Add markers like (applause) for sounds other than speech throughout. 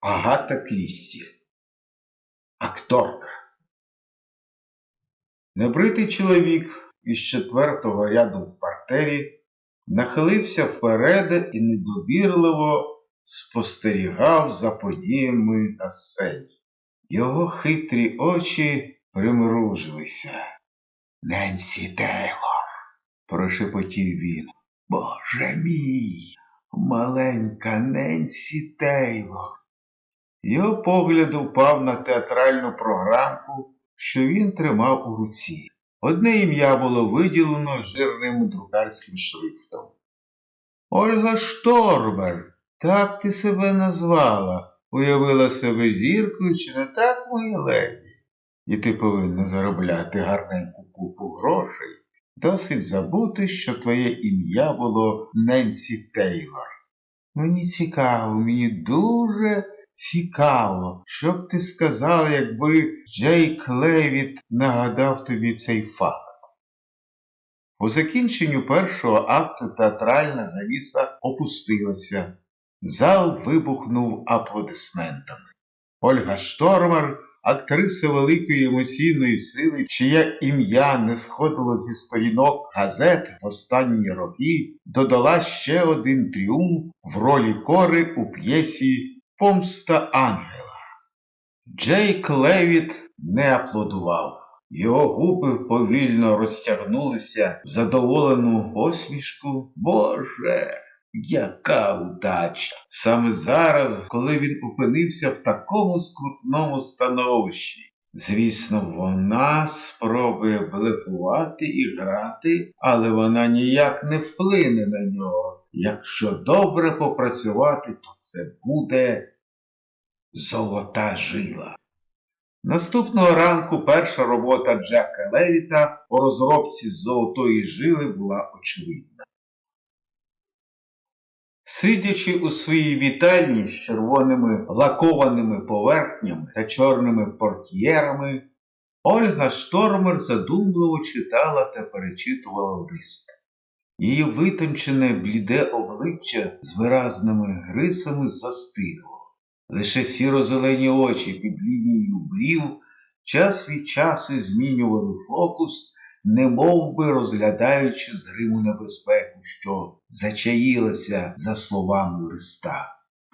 Агата Крісті. Акторка. Небритий чоловік із четвертого ряду в партері нахилився вперед і недовірливо спостерігав за подіями на сцені. Його хитрі очі примружилися. Ненсі Тейлор, прошепотів він. Боже мій, маленька Ненсі Тейлор. Його погляд упав на театральну програмку, що він тримав у руці. Одне ім'я було виділено жирним друкарським шрифтом. Ольга Штормер, так ти себе назвала, уявила себе зіркою, чи не так, моя леді? І ти повинна заробляти гарненьку купу грошей. Досить забути, що твоє ім'я було Ненсі Тейлор. Мені цікаво, мені дуже цікаво, що б ти сказала, якби Джейк Левіт нагадав тобі цей факт. У закінченню першого акту театральна завіса опустилася. Зал вибухнув аплодисментами. Ольга Штормер, актриса великої емоційної сили, чиє ім'я не сходило зі сторінок газет в останні роки, додала ще один тріумф в ролі кори у п'єсі Помста Ангела. Джейк Левіт не аплодував. Його губи повільно розтягнулися в задоволену посмішку. Боже, яка удача! Саме зараз, коли він опинився в такому скрутному становищі. Звісно, вона спробує блефувати і грати, але вона ніяк не вплине на нього. Якщо добре попрацювати, то це буде золота жила. Наступного ранку перша робота Джека Левіта по розробці золотої жили була очевидна. Сидячи у своїй вітальні з червоними лакованими поверхнями та чорними портьєрами, Ольга Штормер задумливо читала та перечитувала лист. Її витончене бліде обличчя з виразними грисами застигло. Лише сіро-зелені очі під лінією брів час від часу змінювали фокус, немов би розглядаючи зриму небезпеку, що зачаїлася за словами листа.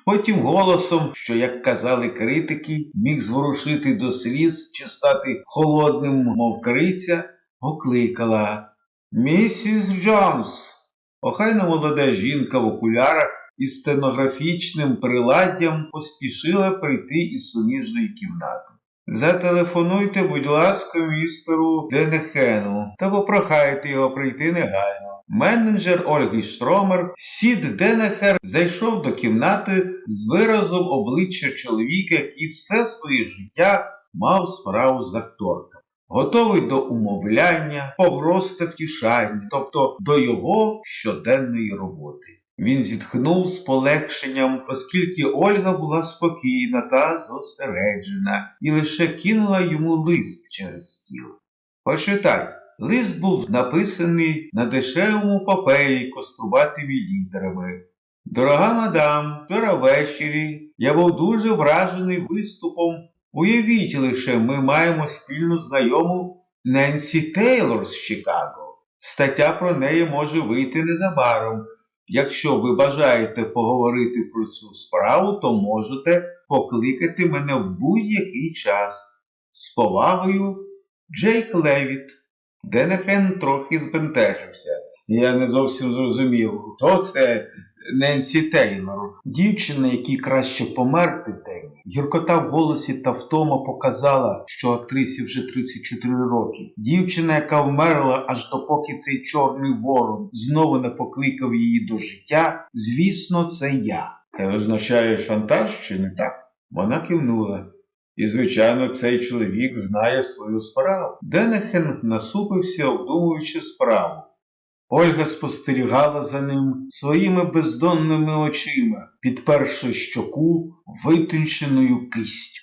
Потім голосом, що, як казали критики, міг зворушити до сліз чи стати холодним, мов криця, окликала Місіс Джонс. Охайна молода жінка в окулярах із стенографічним приладдям поспішила прийти із суміжної кімнати. Зателефонуйте, будь ласка, містеру Денехену та попрохайте його прийти негайно. Менеджер Ольги Штромер Сід Денехер зайшов до кімнати з виразом обличчя чоловіка, який все своє життя мав справу з акторками. Готовий до умовляння, погроз та втішання, тобто до його щоденної роботи. Він зітхнув з полегшенням, оскільки Ольга була спокійна та зосереджена, і лише кинула йому лист через стіл. Почитай. Лист був написаний на дешевому папері кострубатими літерами. Дорога мадам, вчора ввечері я був дуже вражений виступом. Уявіть лише, ми маємо спільну знайому Ненсі Тейлор з Чикаго. Стаття про неї може вийти незабаром. Якщо ви бажаєте поговорити про цю справу, то можете покликати мене в будь-який час. З повагою, Джейк Левіт. Денехен трохи збентежився. Я не зовсім зрозумів, хто це Ненсі Тейлор. Дівчина, якій краще померти день. Гіркота в голосі та втома показала, що актрисі вже 34 роки. Дівчина, яка вмерла аж допоки цей чорний ворон знову не покликав її до життя, звісно, це я. Це означає шантаж чи не так? Вона кивнула. І, звичайно, цей чоловік знає свою справу. Денехен насупився, обдумуючи справу. Ольга спостерігала за ним своїми бездонними очима, підперши щоку витонченою кистю.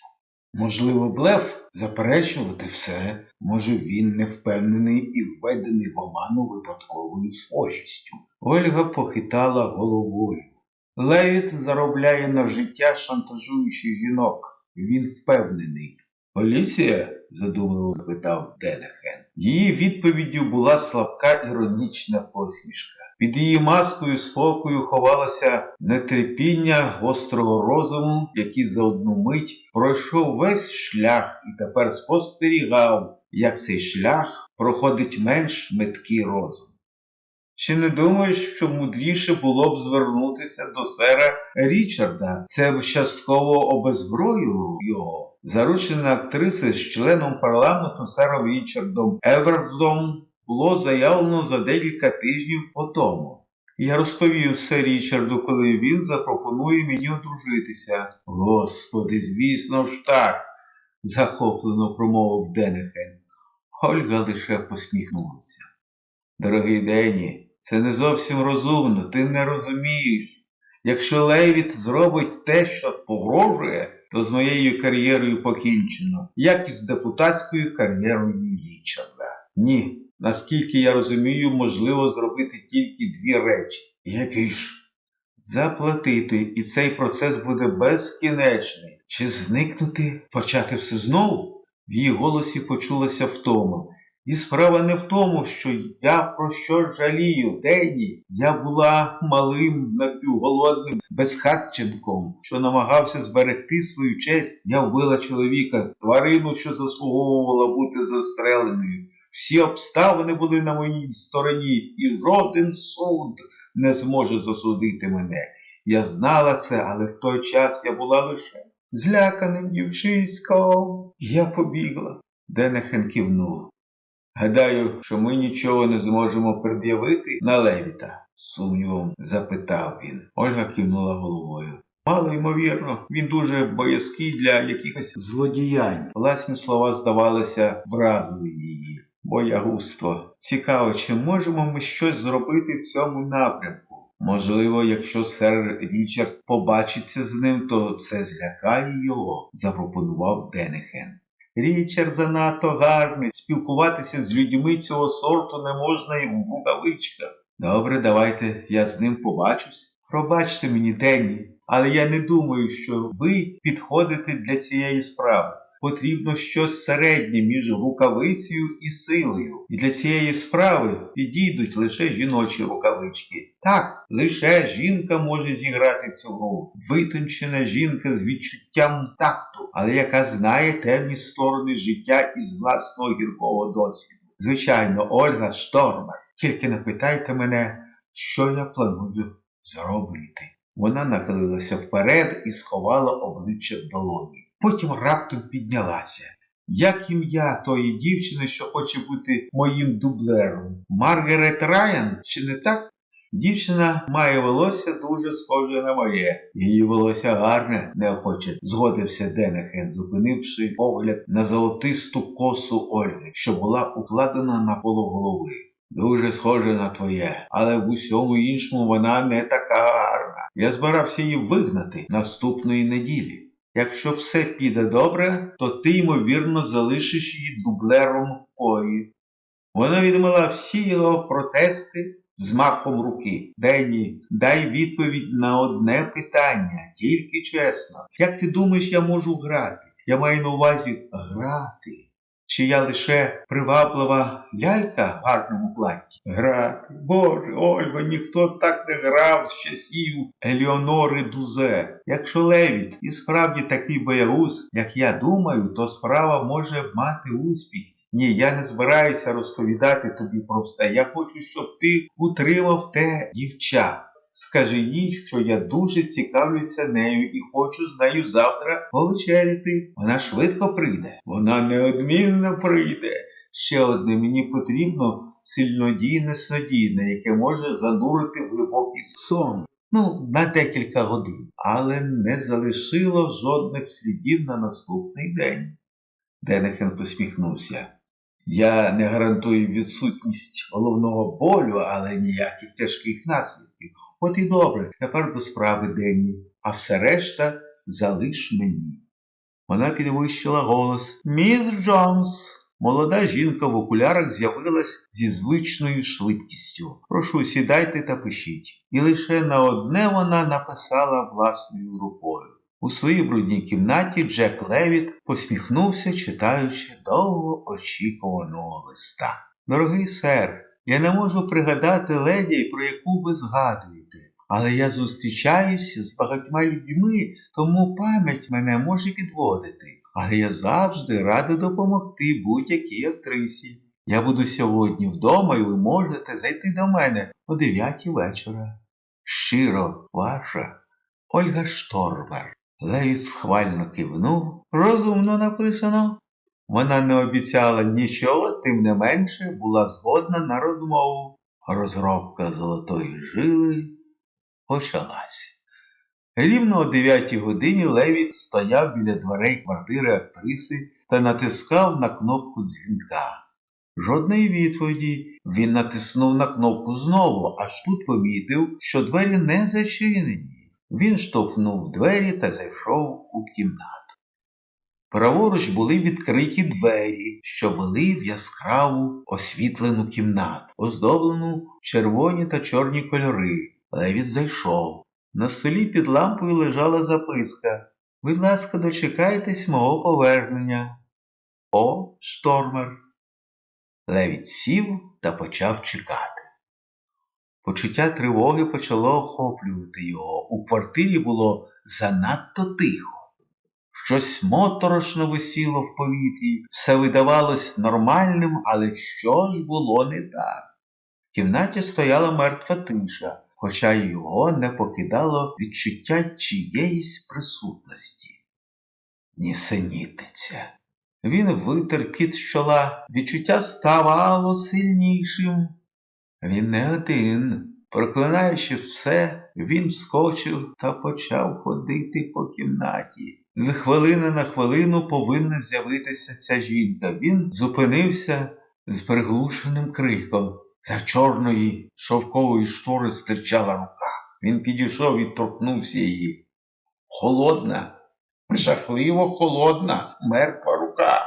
Можливо, блеф заперечувати все, може, він не впевнений і введений в оману випадковою схожістю. Ольга похитала головою. Левіт заробляє на життя, шантажуючи жінок. Він впевнений. Поліція? задумливо запитав Денехен. Її відповіддю була слабка іронічна посмішка. Під її маскою спокою ховалося нетерпіння гострого розуму, який за одну мить пройшов весь шлях і тепер спостерігав, як цей шлях проходить менш меткий розум. Чи не думаєш, що мудріше було б звернутися до сера Річарда? Це б частково обезброїло його. Заручена актриса з членом парламенту сером Річардом Евердом було заявлено за декілька тижнів по тому. Я розповів все Річарду, коли він запропонує мені одружитися. Господи, звісно ж так, захоплено промовив Денехен. Ольга лише посміхнулася. Дорогий Дені, це не зовсім розумно, ти не розумієш. Якщо Левіт зробить те, що погрожує, то з моєю кар'єрою покінчено, як і з депутатською кар'єрою Річарда. Ні, наскільки я розумію, можливо зробити тільки дві речі. Які ж? Заплатити, і цей процес буде безкінечний. Чи зникнути, почати все знову? В її голосі почулася втома. І справа не в тому, що я про що жалію, Дені. Я була малим напівголодним безхатченком, що намагався зберегти свою честь. Я вбила чоловіка, тварину, що заслуговувала бути застреленою. Всі обставини були на моїй стороні, і жоден суд не зможе засудити мене. Я знала це, але в той час я була лише зляканим дівчиськом. Я побігла. Денехен кивнув. Гадаю, що ми нічого не зможемо пред'явити на Левіта, сумнівом запитав він. Ольга кивнула головою. Мало ймовірно, він дуже боязкий для якихось злодіянь. Власні слова здавалися вразили її. Боягузтво. Цікаво, чи можемо ми щось зробити в цьому напрямку? Можливо, якщо сер Річард побачиться з ним, то це злякає його, запропонував Денехен. Річард занадто гарний. Спілкуватися з людьми цього сорту не можна і в рукавичках. Добре, давайте я з ним побачусь. Пробачте мені, Денні, але я не думаю, що ви підходите для цієї справи. Потрібно щось середнє між рукавицею і силою. І для цієї справи підійдуть лише жіночі рукавички. Так, лише жінка може зіграти цю гру. Витончена жінка з відчуттям такту, але яка знає темні сторони життя із власного гіркого досвіду. Звичайно, Ольга Штормер. Тільки не питайте мене, що я планую зробити. Вона нахилилася вперед і сховала обличчя в долоні. Потім раптом піднялася. Як ім'я тої дівчини, що хоче бути моїм дублером? Маргарет Райан, чи не так? Дівчина має волосся дуже схоже на моє. Її волосся гарне, неохоче згодився Денехен, зупинивши погляд на золотисту косу Ольги, що була укладена на полуголови. Дуже схоже на твоє, але в усьому іншому вона не така гарна. Я збирався її вигнати наступної неділі. Якщо все піде добре, то ти, ймовірно, залишиш її дублером в кої. Вона відмила всі його протести з махом руки. Денні, дай відповідь на одне питання, тільки чесно. Як ти думаєш, я можу грати? Я маю на увазі грати. Чи я лише приваблива лялька в гарному платі? Грати. Боже, Ольго, ніхто так не грав з часів Еліонори Дузе. Якщо Левіт і справді такий боягуз, як я думаю, то справа може мати успіх. Ні, я не збираюся розповідати тобі про все. Я хочу, щоб ти утримав те дівча. Скажи їй, що я дуже цікавлюся нею і хочу з нею завтра повечеряти. Вона швидко прийде. Вона неодмінно прийде. Ще одне мені потрібно сильнодійне снодійне, яке може занурити в глибокий сон. Ну, на декілька годин, але не залишило жодних слідів на наступний день. Денехен посміхнувся. Я не гарантую відсутність головного болю, але ніяких тяжких наслідків. От і добре, тепер до справи Денні, а все решта залиш мені. Вона підвищила голос. Міс Джонс, Молода жінка в окулярах з'явилась зі звичною швидкістю. Прошу, сідайте та пишіть. І лише на одне вона написала власною рукою. У своїй брудній кімнаті Джек Левіт посміхнувся, читаючи довго очікуваного листа. Дорогий сер, я не можу пригадати леді, про яку ви згадуєте, але я зустрічаюся з багатьма людьми, тому пам'ять мене може підводити. Але я завжди радий допомогти будь-якій актрисі. Я буду сьогодні вдома, і ви можете зайти до мене о дев'ятій вечора. Щиро ваша Ольга Штормер. Левіс схвально кивнув. Розумно написано. Вона не обіцяла нічого, тим не менше була згодна на розмову. Розробка золотої жили почалась. Рівно о 9 годині Левіт стояв біля дверей квартири актриси та натискав на кнопку дзвінка. Жодної відповіді він натиснув на кнопку знову, аж тут помітив, що двері не зачинені. Він штовхнув двері та зайшов у кімнату. Праворуч були відкриті двері, що вели в яскраву освітлену кімнату, оздоблену червоні та чорні кольори. Левіт зайшов. На столі під лампою лежала записка. Будь ласка, дочекайтесь мого повернення. О, штормер. Левіт сів та почав чекати. Почуття тривоги почало охоплювати його. У квартирі було занадто тихо. Щось моторошно висіло в повітрі, все видавалось нормальним, але що ж було не так? В кімнаті стояла мертва тиша, хоча його не покидало відчуття чиєїсь присутності. Нісенітниця. Він витер під з чола, відчуття ставало сильнішим. Він не один. Проклинаючи все, він вскочив та почав ходити по кімнаті. З хвилини на хвилину повинна з'явитися ця жінка. Він зупинився з приглушеним криком. За чорної шовкової штори стирчала рука. Він підійшов і торкнувся її. Холодна, жахливо холодна, мертва рука.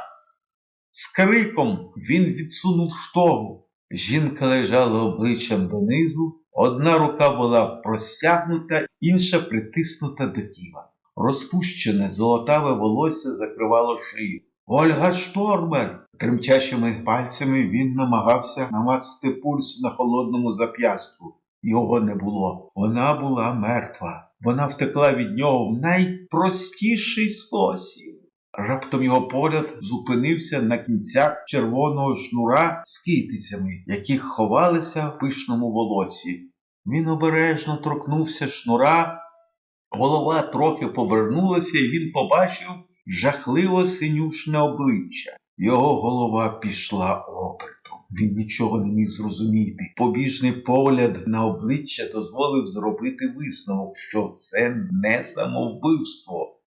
З криком він відсунув штору. Жінка лежала обличчям донизу, одна рука була простягнута, інша притиснута до тіла. Розпущене золотаве волосся закривало шию. Ольга Штормер! Тремтячими пальцями він намагався намацати пульс на холодному зап'ястку. Його не було. Вона була мертва. Вона втекла від нього в найпростіший спосіб. Раптом його погляд зупинився на кінцях червоного шнура з китицями, які ховалися в пишному волосі. Він обережно торкнувся шнура, голова трохи повернулася, і він побачив жахливо синюшне обличчя. Його голова пішла обертом. Він нічого не міг зрозуміти. Побіжний погляд на обличчя дозволив зробити висновок, що це не самовбивство,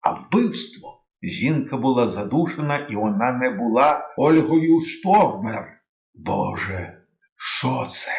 а вбивство. Жінка була задушена, і вона не була Ольгою Штормер. Боже, що це?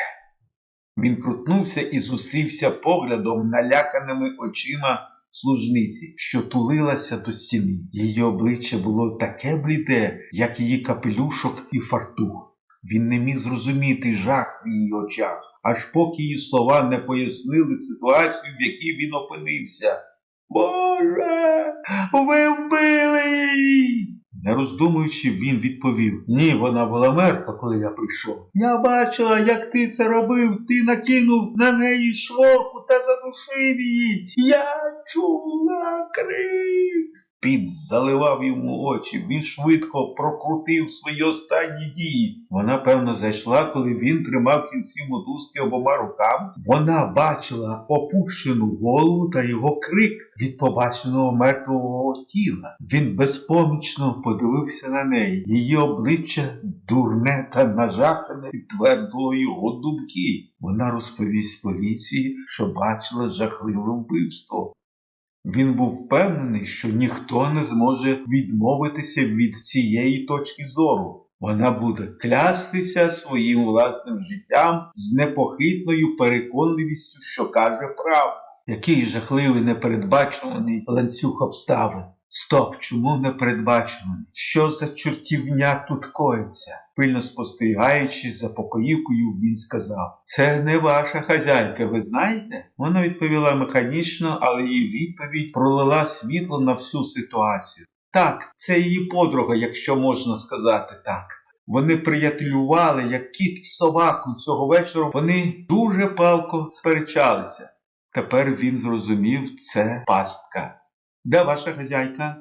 Він крутнувся і зустрівся поглядом наляканими очима служниці, що тулилася до стіни. Її обличчя було таке бліде, як її капелюшок і фартух. Він не міг зрозуміти жах в її очах, аж поки її слова не пояснили ситуацію, в якій він опинився. Боже, ви вбили її. Не роздумуючи, він відповів Ні, вона була мертва, коли я прийшов. Я бачила, як ти це робив. Ти накинув на неї шворку та задушив її. Я чула крик. Піт заливав йому очі. Він швидко прокрутив свої останні дії. Вона, певно, зайшла, коли він тримав кінці мотузки обома руками. Вона бачила опущену голову та його крик від побаченого мертвого тіла. Він безпомічно подивився на неї. Її обличчя дурне та нажахане підтвердило його думки. Вона розповість поліції, що бачила жахливе вбивство. Він був впевнений, що ніхто не зможе відмовитися від цієї точки зору. Вона буде клястися своїм власним життям з непохитною переконливістю, що каже правду. Який жахливий непередбачуваний ланцюг обставин. Стоп, чому не передбачуваний? Що за чортівня тут коїться? Пильно спостерігаючи за покоївкою, він сказав: Це не ваша хазяйка, ви знаєте? Вона відповіла механічно, але її відповідь пролила світло на всю ситуацію. Так, це її подруга, якщо можна сказати так. Вони приятелювали, як кіт і собаку цього вечора. Вони дуже палко сперечалися. Тепер він зрозумів, це пастка. Де ваша хазяйка?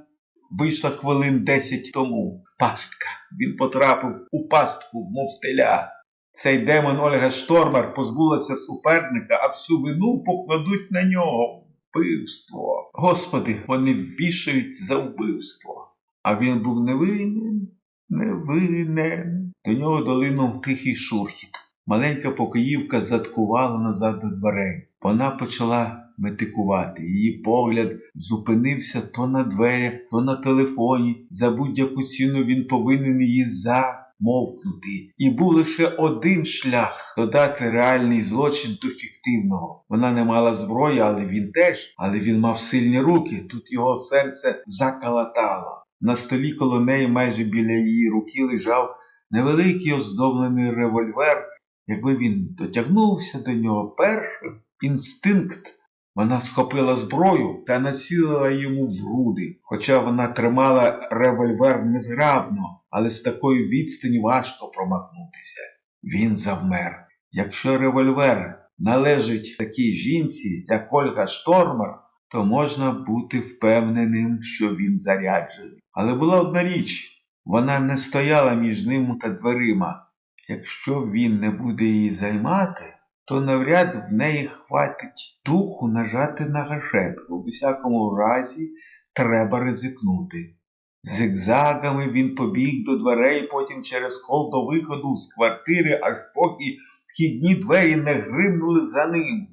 Вийшла хвилин десять тому. Пастка. Він потрапив у пастку, мов теля. Цей демон Ольга Штормер позбулася суперника, а всю вину покладуть на нього. Вбивство. Господи, вони ввішають за вбивство. А він був невинен, невинен. До нього долинув тихий шурхіт. Маленька покоївка заткувала назад до дверей. Вона почала метикувати. Її погляд зупинився то на дверях, то на телефоні. За будь-яку ціну він повинен її замовкнути. І був лише один шлях додати реальний злочин до фіктивного. Вона не мала зброї, але він теж, але він мав сильні руки. Тут його серце закалатало. На столі коло неї, майже біля її руки, лежав невеликий оздоблений револьвер. Якби він дотягнувся до нього першим, інстинкт, вона схопила зброю та націлила йому в груди. Хоча вона тримала револьвер незграбно, але з такої відстані важко промахнутися. Він завмер. Якщо револьвер належить такій жінці, як Ольга Штормер, то можна бути впевненим, що він заряджений. Але була одна річ вона не стояла між ним та дверима. Якщо він не буде її займати, то навряд в неї хватить духу нажати на гашетку. У всякому разі треба ризикнути. Зигзагами він побіг до дверей, потім через хол до виходу з квартири, аж поки вхідні двері не гримнули за ним.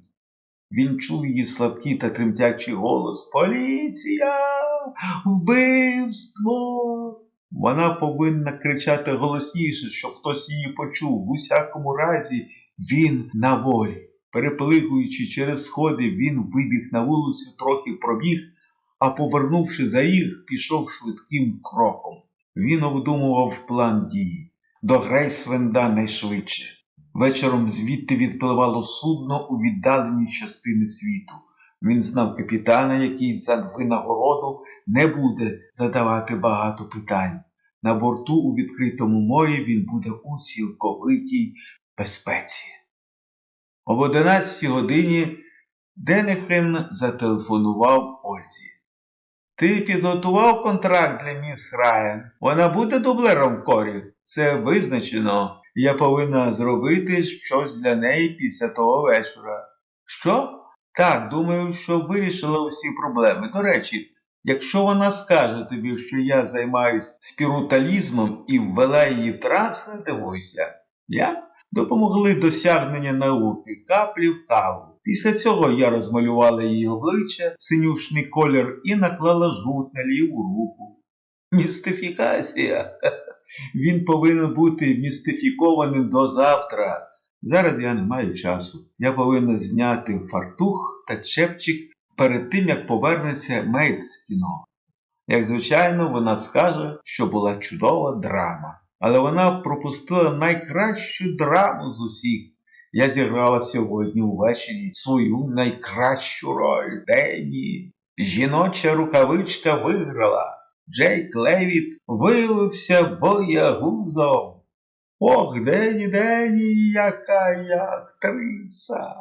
Він чув її слабкий та тремтячий голос Поліція! Вбивство! Вона повинна кричати голосніше, щоб хтось її почув. В усякому разі, він на волі. Переплигуючи через сходи, він вибіг на вулицю, трохи пробіг, а повернувши за їх, пішов швидким кроком. Він обдумував план дії до Грейсвенда найшвидше. Вечором звідти відпливало судно у віддалені частини світу. Він знав капітана, який за винагороду не буде задавати багато питань. На борту у відкритому морі він буде у цілковитій безпеці. Об 11 годині Денехен зателефонував Ользі. Ти підготував контракт для міс Райан? Вона буде дублером корі. Це визначено. Я повинна зробити щось для неї після того вечора. Що? Так, думаю, що вирішила усі проблеми. До речі, якщо вона скаже тобі, що я займаюсь спіруталізмом і ввела її в транс, не дивуйся. Як? Допомогли досягнення науки, каплі в каву. Після цього я розмалювала її обличчя, синюшний колір і наклала жгут на ліву руку. Містифікація. (laughs) Він повинен бути містифікованим до завтра. Зараз я не маю часу. Я повинна зняти фартух та чепчик перед тим, як повернеться Мейт з кіно. Як звичайно, вона скаже, що була чудова драма. Але вона пропустила найкращу драму з усіх. Я зіграла сьогодні увечері свою найкращу роль Денні. Жіноча рукавичка виграла. Джейк Левіт виявився боягузом. Ох, Дені, Дені, яка я актриса.